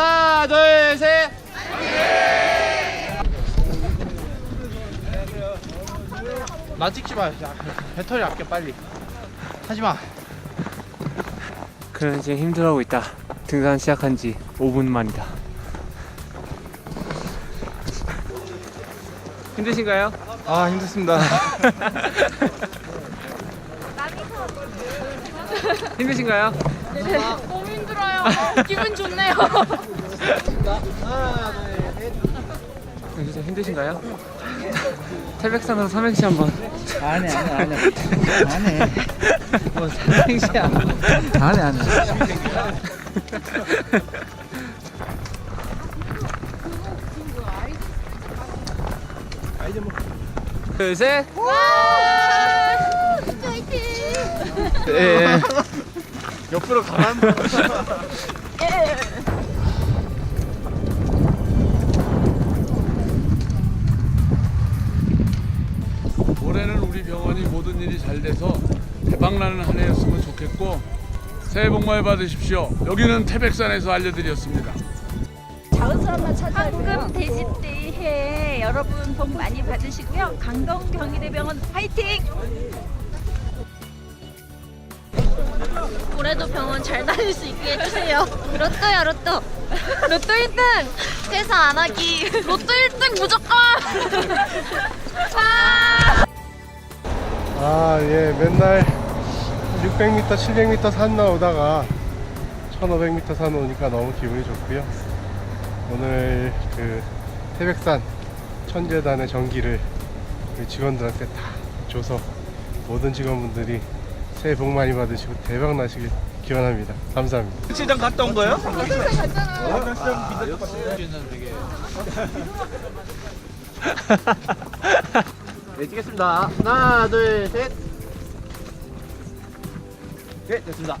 하나, 둘, 셋. 나 찍지 마. 야, 배터리 아껴 빨리. 하지 마. 그는 지금 힘들어하고 있다. 등산 시작한 지 5분 만이다. 힘드신가요? 아 힘들습니다. 힘드신가요? 너무 힘들어요. 기분 좋네요. 진짜 힘드신가요? 태백산으로 삼행시 한번. 안해 안해 안해 안해 뭐 삼행시야 안해 안해 둘, 셋. 예. 옆으로 가만. 올해는 우리 병원이 모든 일이 잘 돼서 대박나는 한 해였으면 좋겠고 새해 복 많이 받으십시오. 여기는 태백산에서 알려드렸습니다. 황금 돼지띠해 여러분 복 많이 받으시고요. 강동 경희대병원 화이팅! 병원 잘 다닐 수 있게 해주세요. 로또야 로또. 로또 1등. 퇴사 안 하기. 로또 1등 무조건. 아! 아, 예, 맨날 600m, 700m 산 나오다가 1500m 산 오니까 너무 기분이 좋고요. 오늘 그 태백산 천재단의 전기를 우리 직원들한테 다 줘서 모든 직원분들이 새해 복 많이 받으시고 대박 나시길 기원합니다. 감사합니다. 시장 갔다 온 거예요? 네, 찍겠습니다. 하나, 둘, 셋. 네, 됐습니다.